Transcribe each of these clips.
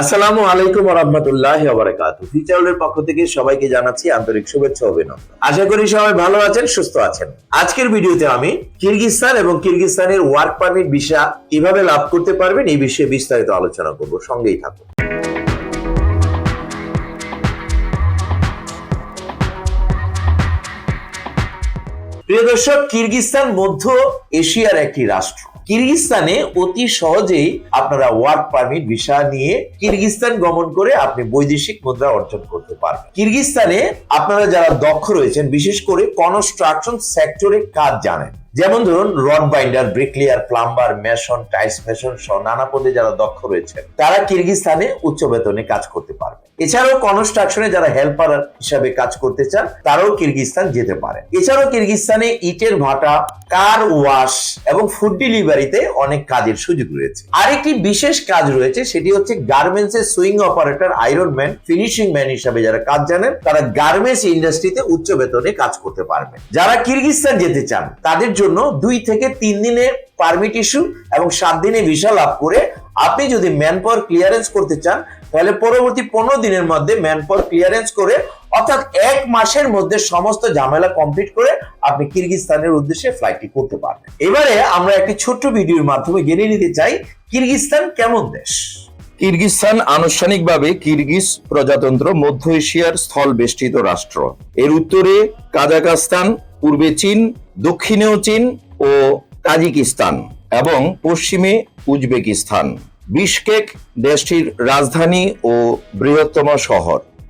আসসালামু আলাইকুম রহমতুল্লাহ বারাকাতু ফিচারের পক্ষ থেকে সবাইকে জানাচ্ছি আন্তরিক শুভেচ্ছা অভিনন্দন। আশা করি সবাই ভালো আছেন, সুস্থ আছেন। আজকের ভিডিওতে আমি কিরগিজস্তান এবং কিরগিজস্তানের ওয়ার্ক পারমিট ভিসা কীভাবে লাভ করতে পারবেন এই বিষয়ে বিস্তারিত আলোচনা করব। সঙ্গেই থাকুন। প্রিয় দর্শক, কিরগিজস্তান মধ্য এশিয়ার একটি রাষ্ট্র। কিরগিজস্তানে অতি সহজেই আপনারা ওয়ার্ক পারমিট, ভিসা নিয়ে কিরগিস্তান গমন করে আপনি বৈদেশিক মুদ্রা অর্জন করতে পারবেন। কিরগিস্তানে আপনারা যারা দক্ষ রয়েছেন, বিশেষ করে কনস্ট্রাকশন সেক্টরে কাজ জানেন। যেমন ধরুন, rod binder, bricklayer, plumber mason tiles mason সহ নানা পদে যারা দক্ষ রয়েছে তারা কিরগিজস্তানে উচ্চ বেতনে কাজ করতে পারবে এছাড়াও কনস্ট্রাকশনে যারা হেল্পার হিসাবে কাজ করতে চান, তারাও কিরগিজস্তান যেতে পারে এছাড়াও কিরগিজস্তানে ইটের ভাটা, কার ওয়াশ এবং ফুড ডেলিভারিতে অনেক কাজের সুযোগ রয়েছে। আরেকটি বিশেষ কাজ রয়েছে, সেটি হচ্ছে গার্মেন্টস এর sewing operator, iron man, finishing man হিসাবে যারা কাজ জানেন, তারা গার্মেন্টস ইন্ডাস্ট্রিতে উচ্চ বেতনে কাজ করতে পারবে যারা কিরগিজস্তান যেতে চান, তাদের জন্য দুই থেকে তিন দিনে পারমিট ইস্যু এবং সাত দিনে ভিসা লাভ করে আপনি যদি ম্যান পাওয়ার ক্লিয়ারেন্স করতে চান, তাহলে পরবর্তী পনেরো দিনের মধ্যে ম্যান পাওয়ার ক্লিয়ারেন্স করে, অর্থাৎ এক মাসের মধ্যে সমস্ত ঝামেলা কমপ্লিট করে আপনি কিরগিজস্তানের উদ্দেশ্যে ফ্লাইটটি করতে পারবেন। এবারে আমরা একটি ছোট্ট ভিডিওর মাধ্যমে জেনে নিতে চাই কিরগিজস্তান কেমন দেশ? কিরগিজস্তান আনুষ্ঠানিকভাবে কিরগিজ প্রজাতন্ত্র মধ্য এশিয়ার স্থল বেষ্টিত রাষ্ট্র। এর উত্তরে কাজাকাস্তান পূর্বে চীন, দক্ষিণেও চীন ও তাজিকিস্তান এবং পশ্চিমে উজবেকিস্তান। বিশকেক দেশটির রাজধানী ও বৃহত্তম শহর।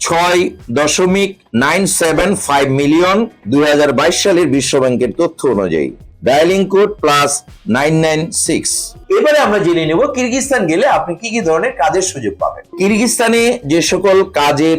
ছয় দশমিক নাইন সেভেন ফাইভ মিলিয়ন দুই হাজার বাইশ সালের বিশ্ব ব্যাংকের তথ্য অনুযায়ী। Dialing code plus nine nine six. এবারে আমরা জেনে নেব কিরগিস্তান গেলে আপনি কি কি ধরনের কাজের সুযোগ পাবেন। কিরগিস্তানে যে সকল কাজের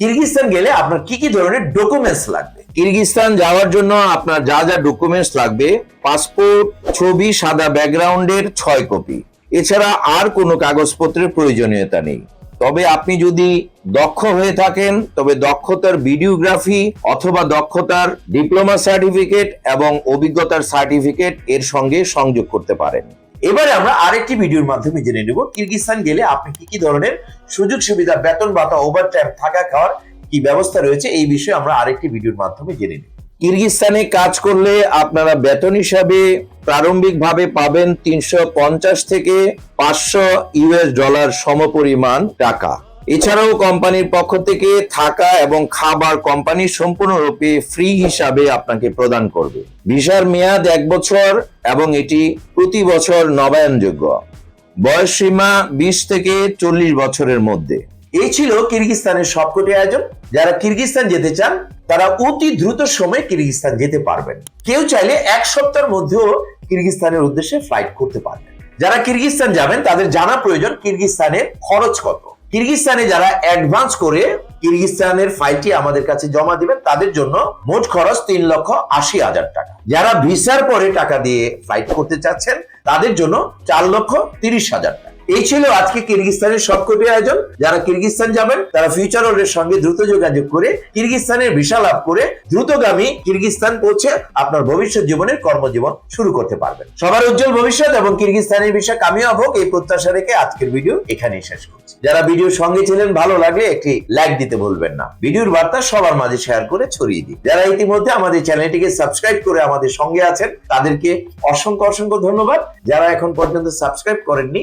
কিরগিজস্তান গেলে আপনার কি কি ধরনের ডকুমেন্টস লাগবে? কিরগিস্তান যাওয়ার জন্য আপনার যা যা ডকুমেন্টস লাগবে পাসপোর্ট ছবি, সাদা ব্যাকগ্রাউন্ডের ছয় কপি এছাড়া আর কোনো কাগজপত্রের প্রয়োজনীয়তা নেই। তবে আপনি যদি দক্ষ হয়ে থাকেন, তবে দক্ষতার ভিডিওগ্রাফি অথবা দক্ষতার ডিপ্লোমা সার্টিফিকেট এবং অভিজ্ঞতার সার্টিফিকেট এর সঙ্গে সংযোগ করতে পারেন। এবারে আমরা আরেকটি ভিডিওর মাধ্যমে জেনে নেব, কিরগিজস্তান গেলে আপনি কি কি ধরনের সুযোগ সুবিধা, বেতন ভাতা ওভার টাইম থাকা খাওয়ার কি ব্যবস্থা রয়েছে, এই বিষয়ে আমরা আরেকটি ভিডিওর মাধ্যমে জেনে নেব। কিরগিস্তানে কাজ করলে আপনারা বেতন হিসাবে প্রারম্ভিকভাবে পাবেন তিনশো পঞ্চাশ থেকে পাঁচশো ইউএস ডলার সমপরিমাণ টাকা। এছাড়াও কোম্পানির পক্ষ থেকে থাকা এবং খাবার কোম্পানি সম্পূর্ণরূপে ফ্রি হিসাবে আপনাকে প্রদান করবে। ভিসার মেয়াদ এক বছর এবং এটি প্রতি বছর নবায়নযোগ্য। বয়স সীমা বিশ থেকে চল্লিশ বছরের মধ্যে। এই ছিল কিরগিজস্তানের সবকটি আয়োজন। যারা কিরগিজস্তান যেতে চান, তারা অতি দ্রুত সময়ে কিরগিজস্তান যেতে পারবেন। কেউ চাইলে এক সপ্তাহের মধ্যেও কিরগিজস্তানের উদ্দেশ্যে ফ্লাইট করতে পারবেন। যারা কিরগিজস্তান যাবেন, তাদের জানা প্রয়োজন কিরগিজস্তানের খরচ কত। কিরগিজস্তানে যারা অ্যাডভান্স করে কিরগিস্তানের ফাইলটি আমাদের কাছে জমা দিবেন, তাদের জন্য মোট খরচ তিন লক্ষ আশি হাজার টাকা। যারা ভিসার পরে টাকা দিয়ে ফ্লাইট করতে চাচ্ছেন, তাদের জন্য চার লক্ষ তিরিশ হাজার টাকা। এই ছিল আজকে কিরগিস্তানের সবকটি আয়োজন। যারা কিরগিস্তান যাবেন, তারা ফিউচার ওয়ার্ল্ডের সঙ্গে দ্রুত যোগাযোগ করে কিরগিস্তানের ভিসা লাভ করে দ্রুতগামী কিরগিস্তান পৌঁছে আপনার ভবিষ্যৎ জীবনের কর্মজীবন শুরু করতে পারবেন। সবার উজ্জ্বল ভবিষ্যৎ এবং কিরগিস্তানের ভিসা কামিয়াব হোক, এই প্রত্যাশা রেখে আজকের ভিডিও এখানেই শেষ করছি। যারা ভিডিওর সঙ্গে ছিলেন, ভালো লাগলে একটি লাইক দিতে ভুলবেন না। ভিডিওর বার্তা সবার মাঝে শেয়ার করে ছড়িয়ে দিন। যারা ইতিমধ্যে আমাদের চ্যানেলটিকে সাবস্ক্রাইব করে আমাদের সঙ্গে আছেন, তাদেরকে অসংখ্য অসংখ্য ধন্যবাদ। যারা এখন পর্যন্ত সাবস্ক্রাইব করেননি